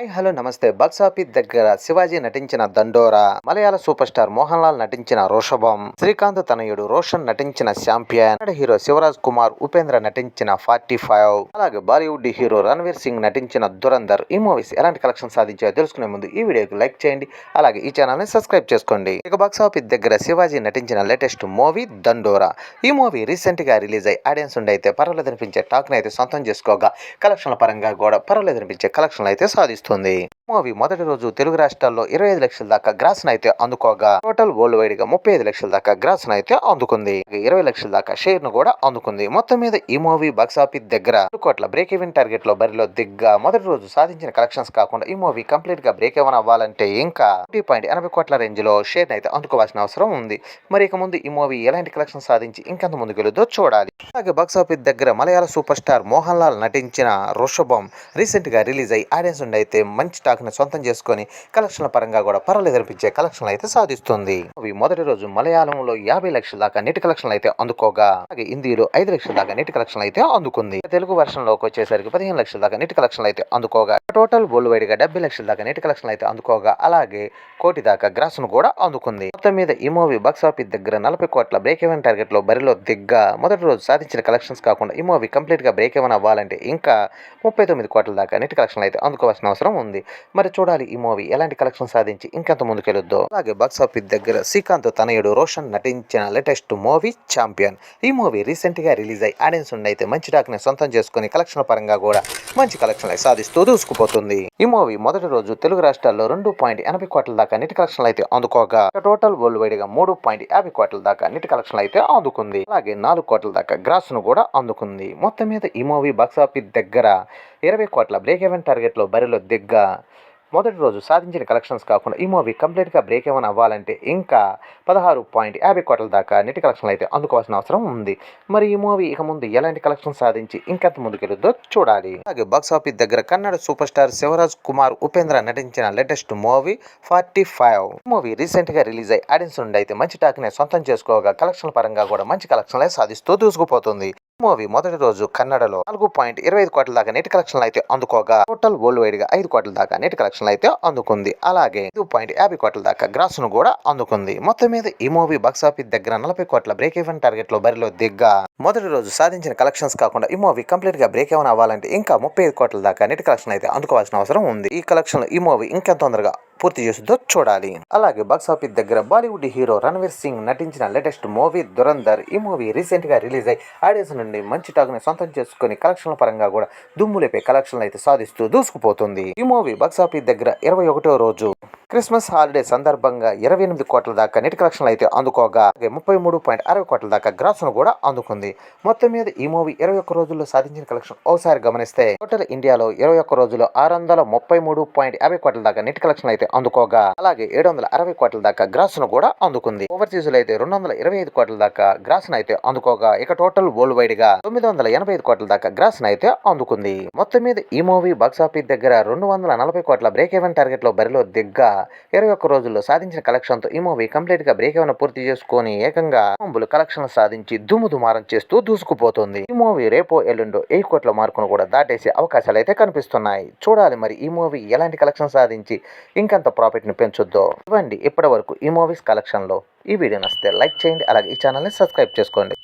Hi hello నమస్తే. Box office దగ్గర శివాజీ నటించిన దండోరా మలయాళ సూపర్ స్టార్ మోహన్ లాల్ నటించిన రోషభం శ్రీకాంత్ తనయుడు రోషన్ నటించిన శాంపియన్ హీరో శివరాజ్ కుమార్ ఉపేంద్ర నటించిన ఫార్టీ ఫైవ్ అలాగే బాలీవుడ్ హీరో రణవీర్ సింగ్ నటించిన దురందర్ ఈ మూవీస్ ఎలాంటి కలెక్షన్ సాధించాయో తెలుసుకునే ముందు ఈ వీడియోకి లైక్ చేయండి అలాగే ఈ ఛానల్ని సబ్స్క్రైబ్ చేసుకోండి. ఇక బాక్స్ ఆఫీస్ దగ్గర శివాజీ నటించిన లేటెస్ట్ మూవీ దండోరా. ఈ మూవీ రీసెంట్గా రిలీజ్ అయ్యి ఆడియన్స్ ఉండి అయితే పర్వాలేదు అనిపించే టాక్ అయితే సొంతం చేసుకోగా కలెక్షన్ల పరంగా కూడా పర్వాలేదు అనిపించే కలెక్షన్లు అయితే సాధిస్తుంది మూవీ మొదటి రోజు తెలుగు రాష్ట్రాల్లో ఇరవై ఐదు లక్షల దాకా గ్రాస్ అయితే అందుకోగా టోటల్ వరల్డ్ వైడ్గా ముప్పై ఐదు లక్షల దాకా గ్రాస్ అయితే అందుకుంది. ఇరవై లక్షల దాకా షేర్ను కూడా అందుకుంది. మొత్తం మీద ఈ మూవీ బాక్స్ ఆఫీస్ దగ్గర కోట్ల బ్రేక్ ఈవెన్ టార్గెట్లో బరిలో దిగ్గా మొదటి రోజు సాధించిన కలెక్షన్స్ కాకుండా ఈ మూవీ కంప్లీట్గా బ్రేక్ ఈవెన్ అవ్వాలంటే ఇంకా ఒకటి పాయింట్ ఎనభై కోట్ల రేంజ్లో షేర్ అయితే అందుకోవాల్సిన అవసరం ఉంది. మరి ఇక ముందు ఈ మూవీ ఎలాంటి కలెక్షన్ సాధించి ఇంకెంత ముందుకెళ్ళుదో చూడాలి. అలాగే బాక్స్ ఆఫీస్ దగ్గర మలయాళ సూపర్ స్టార్ మోహన్ లాల్ నటించిన రుషభం రీసెంట్గా రిలీజ్ అయ్యి ఆడియన్స్ ఉండి అయితే మంచి టాక్ని సొంతం చేసుకొని కలెక్షన్ల పరంగా కూడా పర్వాలేదు అనిపించే కలెక్షన్లు అయితే సాధిస్తుంది. అవి మొదటి రోజు మలయాళంలో యాభై లక్షల దాకా నెట్ కలెక్షన్లు అయితే అందుకోగా అలాగే హిందీలో ఐదు లక్షల దాకా నెట్ కలెక్షన్లు అయితే అందుకుంది. తెలుగు వర్షన్లోకి వచ్చేసరికి పదిహేను లక్షల దాకా నెట్ కలెక్షన్లు అయితే అందుకోగా టోటల్ వరల్డ్ వైడ్గా డెబ్బై లక్షల దాకా నెట్ కలెక్షన్లు అయితే అందుకోగా అలాగే కోటి దాకా గ్రాస్ను కూడా అందుకుంది. మొత్తం మీద ఈ మూవీ బాక్స్ ఆఫీస్ దగ్గర నలభై కోట్ల బ్రేక్ ఎవెన్ టార్గెట్లో బరిలో దిగ్గా మొదటి రోజు సాధించిన కలెక్షన్స్ కాకుండా ఈ మూవీ కంప్లీట్గా బ్రేక్ ఎవెన్ అవ్వాలంటే ఇంకా ముప్పై తొమ్మిది కోట్ల దాకా నెట్ కలెక్షన్లు అయితే అందుకోవాల్సిన అవసరం ఉంది. మరి చూడాలి ఈ మూవీ ఎలాంటి కలెక్షన్ సాధించి ఇంకెంత ముందుకెళ్ళొద్దో అలాగే బాక్సాఫీస్ దగ్గర శ్రీకాంత్ తనయుడు రోషన్ నటించిన లేటెస్ట్ మూవీ ఛాంపియన్ ఈ మూవీ రీసెంట్గా రిలీజ్ అయ్యి ఆడియన్స్ ఉండి అయితే మంచి టాక్ని సొంతం చేసుకుని కలెక్షన్ పరంగా కూడా మంచి కలెక్షన్ సాధిస్తూ దూసుకుపోతుంది. ఈ మూవీ మొదటి రోజు తెలుగు రాష్ట్రాల్లో రెండు పాయింట్ ఎనభై కోట్ల దాకా నెట్ కలెక్షన్లు అయితే అందుకోగా. టోటల్ వరల్డ్ వైడ్గా మూడు పాయింట్ యాభై కోట్ల దాకా నెట్ కలెక్షన్లు అయితే అందుకుంది. అలాగే నాలుగు కోట్ల దాకా గ్రాస్ను కూడా అందుకుంది. మొత్తం మీద ఈ మూవీ బాక్సాఫీస్ దగ్గర ఇరవై కోట్ల బ్రేక్ ఎవెన్ టార్గెట్లో బరిలో దిగ్గా మొదటి రోజు సాధించిన కలెక్షన్స్ కాకుండా ఈ మూవీ కంప్లీట్గా బ్రేక్ ఏమైనా అవ్వాలంటే ఇంకా పదహారు పాయింట్ యాభై కోట్ల దాకా నెట్ కలెక్షన్లు అయితే అందుకోవాల్సిన అవసరం ఉంది. మరి ఈ మూవీ ఇక ముందు ఎలాంటి కలెక్షన్ సాధించి ఇంకెంత ముందుకెళ్ళుద్దో చూడాలి. అలాగే బాక్స్ ఆఫీస్ దగ్గర కన్నడ సూపర్ స్టార్ శివరాజ్ కుమార్ ఉపేంద్ర నటించిన latest movie forty five movie రీసెంట్గా రిలీజ్ అయ్యి ఆడియన్స్ నుండి అయితే మంచి టాక్ని సొంతం చేసుకోగా కలెక్షన్ పరంగా కూడా మంచి కలెక్షన్లే సాధిస్తూ దూసుకుపోతుంది. మూవీ మొదటి రోజు కన్నడలో నాలుగు పాయింట్ ఇరవై ఐదు కోట్ల దాకా నెట్ కలెక్షన్లు అయితే అందుకోగా. టోటల్ వరల్డ్ వైడ్గా ఐదు కోట్ల దాకా నెట్ కలెక్షన్లు అయితే అందుకుంది. అలాగే ఐదు పాయింట్ యాభై కోట్ల దాకా గ్రాస్ను కూడా అందుకుంది. మొత్తం మీద ఈ మూవీ బాక్స్ ఆఫీస్ దగ్గర నలభై కోట్ల బ్రేక్ ఈవెన్ టార్గెట్లో బరిలో దిగ్గా. మొదటి రోజు సాధించిన కలెక్షన్స్ కాకుండా ఈ మూవీ కంప్లీట్గా బ్రేక్ ఏమైనా అవ్వాలంటే ఇంకా ముప్పై ఐదు కోట్ల దాకా నెట్ కలెక్షన్ అయితే అందుకోవాల్సిన అవసరం ఉంది. ఈ కలెక్షన్ ఈ మూవీ ఇంకా తొందరగా పూర్తి చేస్తుందో చూడాలి. అలాగే బాక్సాఫీస్ దగ్గర బాలీవుడ్ హీరో రణవీర్ సింగ్ నటించిన లేటెస్ట్ మూవీ దురందర్ ఈ మూవీ రీసెంట్గా రిలీజ్ అయ్యి ఆడియన్స్ నుండి మంచి టాక్ని సొంతం చేసుకుని కలెక్షన్ల పరంగా కూడా దుమ్ములేపే కలెక్షన్లు అయితే సాధిస్తూ దూసుకుపోతుంది. ఈ మూవీ బాక్సాఫీస్ దగ్గర ఇరవై ఒకటో రోజు. క్రిస్మస్ హాలిడే సందర్భంగా ఇరవై ఎనిమిది కోట్ల దాకా నెట్ కలెక్షన్లు అయితే అందుకోగా ముప్పై మూడు పాయింట్ అరవై కోట్ల దాకా గ్రాస్ను కూడా అందుకుంది. మొత్తం మీద ఈ మూవీ ఇరవై ఒక్క రోజుల్లో సాధించిన కలెక్షన్ ఒకసారి గమనిస్తే టోటల్ ఇండియాలో ఇరవై ఒక్క రోజుల్లో ఆరు వందల ముప్పై మూడు పాయింట్ యాభై కోట్ల దాకా నెట్ కలెక్షన్ అయితే అందుకోగా అలాగే ఏడు వందల అరవై కోట్ల దాకా గ్రాస్ను కూడా అందుకుంది. ఓవర్సీస్లో అయితే రెండు వందల ఇరవై ఐదు కోట్ల దాకా గ్రాస్ను అయితే అందుకోగా ఇక టోటల్ వరల్డ్ వైడ్గా తొమ్మిది వందల ఎనభై ఐదు కోట్ల దాకా గ్రాస్ను అయితే అందుకుంది. మొత్తం మీద ఈ మూవీ బాక్సాఫీస్ దగ్గర రెండు వందల నలభై కోట్ల బ్రేక్ ఈవెన్ టార్గెట్లో బరిలో దిగ్గా ఇరవై ఒక్క రోజుల్లో సాధించిన కలెక్షన్తో ఈ మూవీ కంప్లీట్గా బ్రేక్ ఏమైనా పూర్తి చేసుకొని ఏకంగా బాంబులు కలెక్షన్ సాధించి దుమ్ము దుమారం చేస్తూ దూసుకుపోతుంది. ఈ మూవీ రేపో ఎల్లుండో ఏ కోట్ల మార్కును కూడా దాటేసే అవకాశాలు అయితే కనిపిస్తున్నాయి. చూడాలి మరి ఈ మూవీ ఎలాంటి కలెక్షన్ సాధించి ఇంకంత ప్రాఫిట్ని పెంచుద్దో. ఇవ్వండి ఇప్పటి వరకు ఈ మూవీస్ కలెక్షన్లో ఈ వీడియో నచ్చితే లైక్ చేయండి అలాగే ఈ ఛానల్ని సబ్స్క్రైబ్ చేసుకోండి.